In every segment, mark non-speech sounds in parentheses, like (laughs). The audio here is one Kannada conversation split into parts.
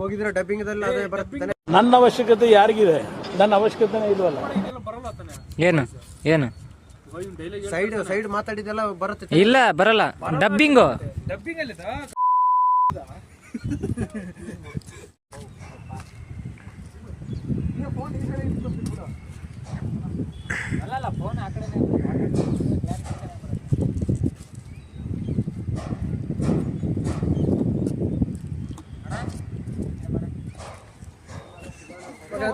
ಹೋಗಿದ್ರೆ ಡಬ್ಬಿಂಗ್ ಅದೇ ಬರುತ್ತೆ ನನ್ನ ಅವಶ್ಯಕತೆ ಯಾರಿಗಿದೆ? ನನ್ನ ಅವಶ್ಯಕತೆನೇ ಇಲ್ವಲ್ಲ? ಏನು? ಏನು? ಸೈಡ್ ಸೈಡ್ ಮಾತಾಡಿದೆಲ್ಲ ಬರುತ್ತೆ ಇಲ್ಲ ಬರಲ್ಲ. (laughs) ಡಬ್ಬಿಂಗು ಮಗ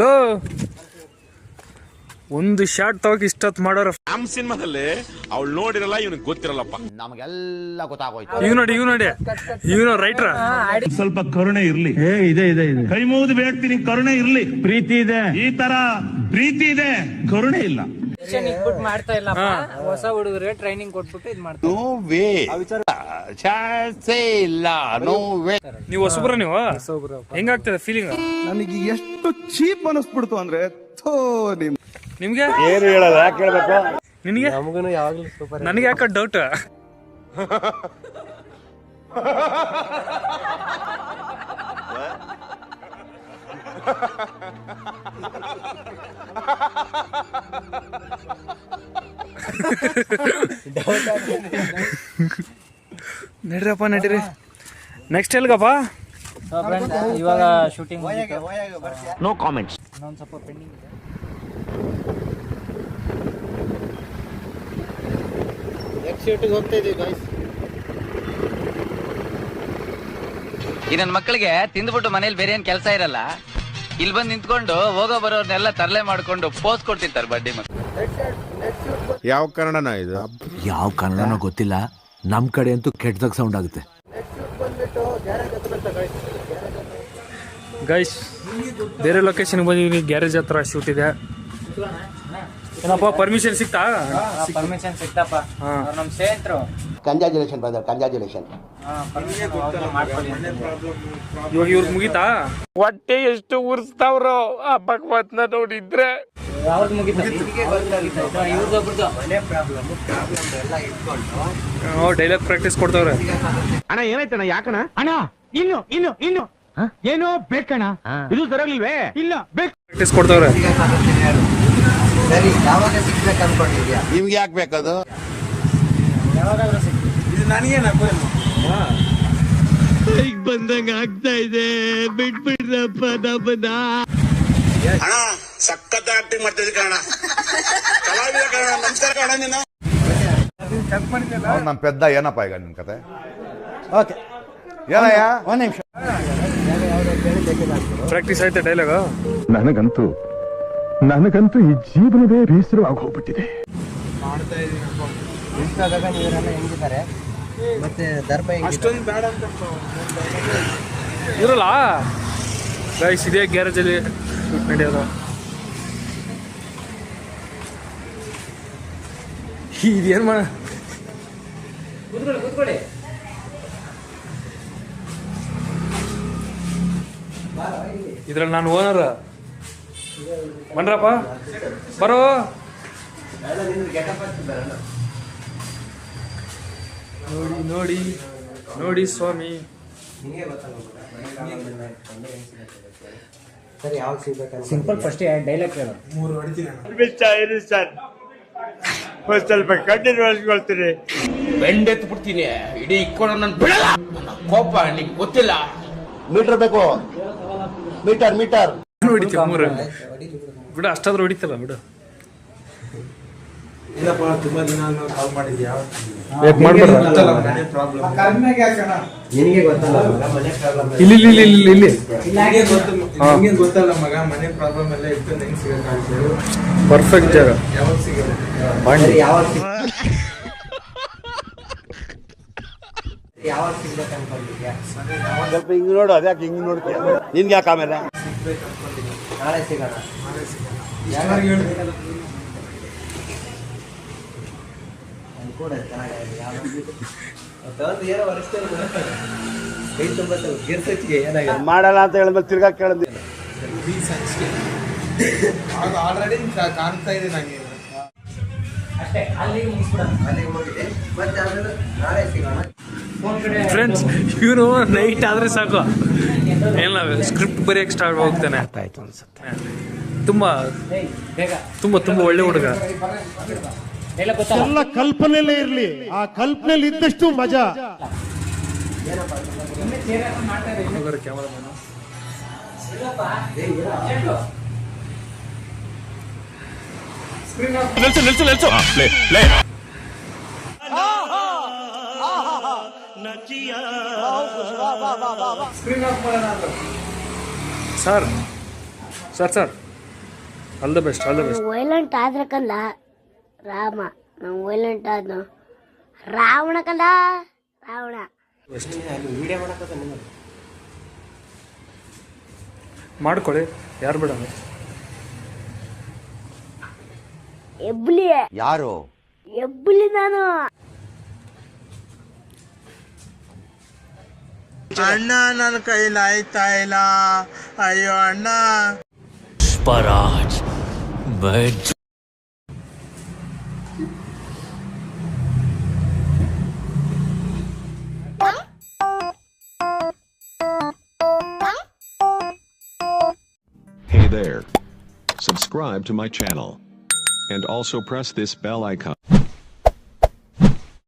ಲೋ ಒಂದು ಶಾರ್ಟ್ ತಗೋಕ್ ಇಷ್ಟ ಮಾಡೋರು ನಮ್ ಸಿನಿಮಾದಲ್ಲಿ ಅವ್ಳು ನೋಡಿರಲ್ಲ ಇವನಿಗೆ ಗೊತ್ತಿರಲ್ಲಪ್ಪ. ಇವ್ ನೋಡಿ ಇವ್ ನೋಡಿ. ಇವ್ ರೈಟ್ರ ಸ್ವಲ್ಪ ಕರುಣೆ ಇರ್ಲಿ. ಇದೆ ಇದೆ ಇದೆ. ಕೈ ಮುಗಿದು ಬೇಡ್ತೀನಿ ಕರುಣೆ ಇರ್ಲಿ. ಪ್ರೀತಿ ಇದೆ. ಈ ತರ ಪ್ರೀತಿ ಇದೆ ಕರುಣೆ ಇಲ್ಲ. ಇಟ್ಬಿಟ್ಟು ಮಾಡ್ತಾ ಇಲ್ಲಪ್ಪ. ಹೊಸ ಹುಡುಗರಿಗೆ ಟ್ರೈನಿಂಗ್ ಕೊಟ್ಬಿಟ್ಟು ಇದ್ ಮಾಡ್ತಾರೆ ನೋ ವೇ. ಚಾನ್ಸೇ ಇಲ್ಲ. No way. ನೀವು ಹೊಸಬ್ರ ನೀವು? ಹೆಂಗಾಗ್ತದೆ ಫೀಲಿಂಗ್ ನನಗೆ ಎಷ್ಟು ಚೀಪ್ ಅನಿಸ್ಬಿಡ್ತು ಅಂದ್ರೆ ಥೋ ನಿಮ್ ನಿಮ್ಗೆ? ಏನು ಹೇಳಲ್ಲ ಯಾಕೆ ಹೇಳ್ಬೇಕು? ನಿನಗೆ? ನಮಗೂ ಯಾವಾಗ್ಲೂ ಸೂಪರ್ ನನಗೆ ಯಾಕ ಡೌಟ್ (laughs) (laughs) ನಡ್ರಪ್ಪ ನಡೀರಿ. ನೆಕ್ಸ್ಟ್ ಎಲ್ಗಪ್ಪ? ಇವಾಗ ಶೂಟಿಂಗ್ ನೋ ಕಾಮೆಂಟ್ಸ್ ಇನ್ನೊಂದ್ ಸ್ವಲ್ಪ ಪೆಂಡಿಂಗ್ ಇದೆ. ನೆಕ್ಸ್ಟ್ ಶೂಟಿಂಗ್ ಹೋಗ್ತಾ ಇದೀವಿ ಗಾಯ್ಸ್ ಈ ನನ್ನ ಮಕ್ಕಳಿಗೆ ತಿಂದ್ಬಿಟ್ಟು ಮನೇಲಿ ಬೇರೆ ಏನ್ ಕೆಲಸ ಇರಲ್ಲ? ಇಲ್ಲಿ ಬಂದು ನಿಂತ್ಕೊಂಡು ಹೋಗೋ ಬರೋರ್ನೆಲ್ಲ ತರಲೆ ಮಾಡ್ಕೊಂಡು ಪೋಸ್ ಕೊಡ್ತಿರ್ತಾರೆ ಬಡ್ಡಿ ಮತ್ತೆ ಯಾವ ಕನ್ನಡನ ಇದು? ಯಾವ ಕನ್ನಡನೋ ಗೊತ್ತಿಲ್ಲ. ನಮ್ ಕಡೆ ಅಂತೂ ಕೆಟ್ಟದಾಗ ಸೌಂಡ್ ಆಗುತ್ತೆ. ಗೈಸ್ ಬೇರೆ ಲೊಕೇಶನ್ ಬಂದಿದ್ದೀನಿ ಗ್ಯಾರೇಜ್ ಹತ್ರ ಶೂಟ್ ಇದೆ. ಏನಪ್ಪ ಪರ್ಮಿಷನ್ ಸಿಗ್ತಾ ಪರ್ಮಿಷನ್ ಸಿಕ್ತಪ್ಪ. ಹಾ. ಅವ್ರು ನಮ್ ಸೇಂಟ್ರು ಕಂಜಾಜುಲೇಷನ್ ಬ್ರದರ್ ಕಂಜಾಜುಲೇಷನ್ ಪರ್ಮಿಷನ್ ಮಾಡ್ಕೊಳ್ಳಿ ಇವಾಗ ಇವ್ರಿಗೆ ಮುಗೀತಾ? ಹೊಟ್ಟೆ ಎಷ್ಟು ಉರ್ಸ್ತಾವ್ರು ಆ ಭಗವತ್ನ ನೋಡಿದ್ರೆ. ಯಾವ್ದು ಮುಗಿತು. ಡೈಲಾಗ್ ಪ್ರಾಕ್ಟೀಸ್ ಕೊಡ್ತಾವ್ರೆ. ಅಣ್ಣ ಏನಾಯ್ತಣ್ಣ ಯಾಕಣ ಅಣ್ಣ ಇನ್ನು ಇನ್ನು ಇನ್ನು. ಏನೋ ಬೇಕಣ್ಣ. ಇದು ಸರಿಯಾಗಿಲ್ವೇ ಇಲ್ಲ ಬೇಕು ಪ್ರಾಕ್ಟೀಸ್ ಕೊಡ್ತಾವ್ರೆ. ಸರಿ ಯಾವಾಗ ಸಿಗ್ಬೇಕು ಅನ್ಕೊಂಡಿದ್ಯಾ ನಿಮ್ಗೆ ಯಾಕೆ ಬೇಕದು? ಬಂದಂಗ ಆಗ್ತಾ ಇದೆ. ಬಿಟ್ಬಿಡ್ರಪ್ಪ ನಮ್ಮನ್ನ ಅಣ್ಣ ಸಖತ್ ಆಕ್ಟಿಂಗ್ ಮಾಡ್ತಿದ್ದೆ ಕಣ ಕಲಾವಿದ ಕಣ ನಮಸ್ಕಾರ ಕಣ ನೀನು. ನಮ್ಮ ಪೆದ್ದ ಏನಪ್ಪ ಈಗ ನಿಮ್ ಕತೆ? ಓಕೆ. ಏನಯ್ಯ? ಒಂದ್ ನಿಮಿಷ. ಪ್ರಾಕ್ಟೀಸ್ ಆಯ್ತಾ ಡೈಲಾಗ್ ನನಗಂತೂ ನನಗಂತೂ ಈ ಜೀವನವೇ ಬೇಸರವಾಗಿ ಹೋಗ್ಬಿಟ್ಟಿದೆ. ಹೆಂಗಿದ್ದಾರೆ? ಮತ್ತೆ ದರ್ಪ ಹೆಂಗಿದ್ದಾರೆ ಇರಲ್ಲ. ಗೈಸ್ ಇದೇ ಗ್ಯಾರೇಜಲ್ಲಿ ಶೂಟ್ ನಡೆಯೋದು. ಇದೇನ್ ಮಾಡ ಇದ್ರಲ್ಲಿ ನಾನು ಓನರ್ ಬನ್ರಪ್ಪ ಬರೋ. ನೋಡಿ ನೋಡಿ ನೋಡಿ ಸ್ವಾಮಿ. ಸರ್ ಯಾವಾಗ ಸಿಂಪಲ್ ಫಸ್ಟ್ ಡೈಲಾಗ್ ಹೇಳು ಸ್ವಲ್ಪ ಕಂಟಿನ್ಯೂಸ್ಕೊಳ್ತೀನಿ ಬೆಂಡೆತ್ತು ಬಿಡ್ತೀನಿ. ಇಡೀ ಇಕ್ಕೊಂಡು ನನ್ ಬಿಡಲ್ಲ. ಕೋಪ ನಿಮ್ಗೆ ಗೊತ್ತಿಲ್ಲ. ಮೀಟರ್ ಬೇಕು. Meter meter. ಹೊಡಿತೀವಿ ಮೂರು? ಬಿಡು. ಅಷ್ಟಾದ್ರೂ ಹೊಡಿತಲ್ಲ ಬಿಡು. ನಿನಗೆ ಗೊತ್ತಲ್ಲ ಮಗ, ಮನೆ ಪ್ರಾಬ್ಲಮ್ ಇಲ್ಲಿ ಇಲ್ಲಿ ಇಲ್ಲಿ ಇಲ್ಲಿ ನಿಮ್ಗೆ ಗೊತ್ತಲ್ಲ ಮಗ ಮನೆ ಪ್ರಾಬ್ಲಮ್ ಎಲ್ಲ ಇತ್ತು ಹೆಂಗ್ ಸಿಗಕ್ಕಾಗ್ತದೆ ಪರ್ಫೆಕ್ಟ್ ಜಾಗ. ಯಾವಾಗ ಯಾವಾಗ ಯಾವಾಗ ಸ್ವಲ್ಪ ಹಿಂಗ್ ನೋಡು ಅದ್ಯಾಕೆ ಹಿಂಗ್ ನೋಡ್ತೀಯ ನಿನ್ಗೆ ಯಾಕೆ ಆಮೇಲೆ? ನಾಳೆ ಸಿಗೋಣ ಚೆನ್ನಾಗಿ ಏನೋ ವರ್ಷ ಕೈ ತುಂಬ ಗಿರ್ಸಚ್ಚಿಗೆ ಏನಾಗಿದೆ? ಮಾಡಲ್ಲ ಅಂತ ಹೇಳಿದ್ಮೇಲೆ ತಿರ್ಗಾ ಕೇಳಿದ್ವಿ. ಅದು ಆಲ್ರೆಡಿ ಕಾಣ್ತಾ ಇದೆ ನನಗೆ ಅಷ್ಟೇ ಅಲ್ಲಿಗೆ ಮುಗಿಸ್ಬಿಡ ಅಲ್ಲಿಗೆ ಹೋಗಿದೆ ಮತ್ತೆ ಆಮೇಲೆ ನಾಳೆ ಸಿಗೋಣ. ಫ್ರೆಂಡ್ಸ್ ಇವರು ನೈಟ್ ಆದ್ರೆ ಸಾಕು. ಏನಿಲ್ಲ ಸ್ಕ್ರಿಪ್ಟ್ ಬರೆಯಕ್ಕೆ ಸ್ಟಾರ್ಟ್ ಹೋಗ್ತಾನೆ. ಆಯ್ತು ಅನ್ಸುತ್ತೆ ತುಂಬ ತುಂಬ ತುಂಬ ಒಳ್ಳೆ ಹುಡುಗ. ಎಲ್ಲ ಕಲ್ಪನೆಲ್ಲೇ ಇರಲಿ ಕಲ್ಪನೆಯಲ್ಲೇ ಇರಲಿ. ಆ ಕಲ್ಪನೆಯಲ್ಲಿ ಇದ್ದಷ್ಟು ಮಜಾ. ನಿಲ್ಸು. ನಿಲ್ಸು ನಿಲ್ಸು. Sir sir sir. All the best all the best violent ಆದ್ರೆ ಕಂದ ರಾಮ ನಾವು ವೈಲೆಂಟ್ ಆದ್ನು. ರಾವಣ ಕಂದ ರಾವಣ. ನಿಮಗೆ ಮಾಡ್ಕೊಳ್ಳಿ ಯಾರು ಬೇಡ ಎಬ್ಲಿ. ಯಾರು? ಎಬ್ಲಿ ನಾನು. ಅಣ್ಣ ನನ್ನ ಕೈಲಿ ಆಯ್ತಾ ಇಲ್ಲ ಅಯ್ಯೋ ಅಣ್ಣ ಪರಾಜ್ but Hey there. Subscribe to my channel. And also press this bell icon.